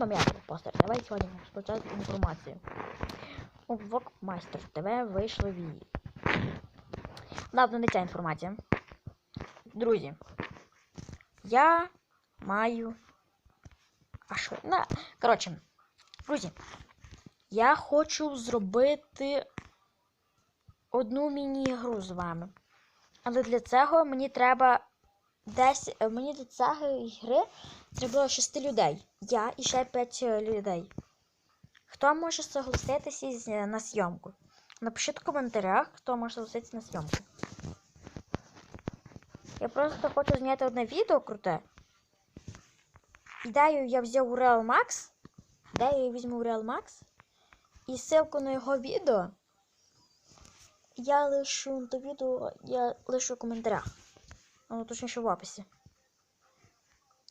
вами я, Блокбастер. Давай сьогодні розпочати інформацію. У Блокмастер ТВ вийшло відео. Ладно, не ця інформація. Друзі, я маю. А що? На. Коротше, друзі, я хочу зробити одну міні-ігру з вами. Але для цього мені треба 10. е, Мені для цієї гри треба 6 людей. Я і ще 5 людей. Хто може согласитися на зйомку? Напишіть в коментарях, хто може согласитися на зйомку. Я просто хочу зняти одне відео круте. Ідею я взяв у Real Max. Ідею я візьму у Real Max. І ссылку на його відео я лишу до відео, я лишу в коментарях. Ну, точніше в описі.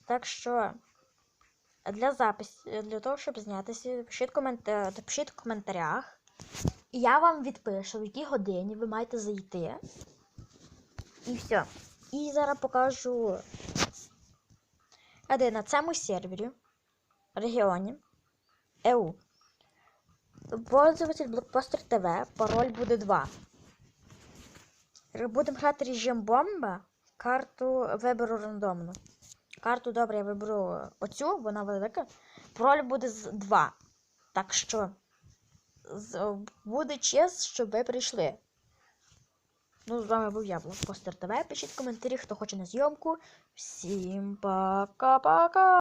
Так що для запису, для того, щоб знятися, пишіть, комент... пишіть в коментарях. І я вам відпишу, в якій годині ви маєте зайти. І все. І зараз покажу де на цьому сервері, регіоні, ЕУ. Пользователь Блокбастер ТВ, пароль буде 2. Будемо грати режим бомба. Карту виберу рандомно. Карту добре, я виберу оцю, вона велика. Проль буде з 2. Так що буде честь, щоб ви прийшли. Ну, з вами був я, Блокбастер ТВ. Пишіть коментарі, хто хоче на зйомку. Всім пока-пока!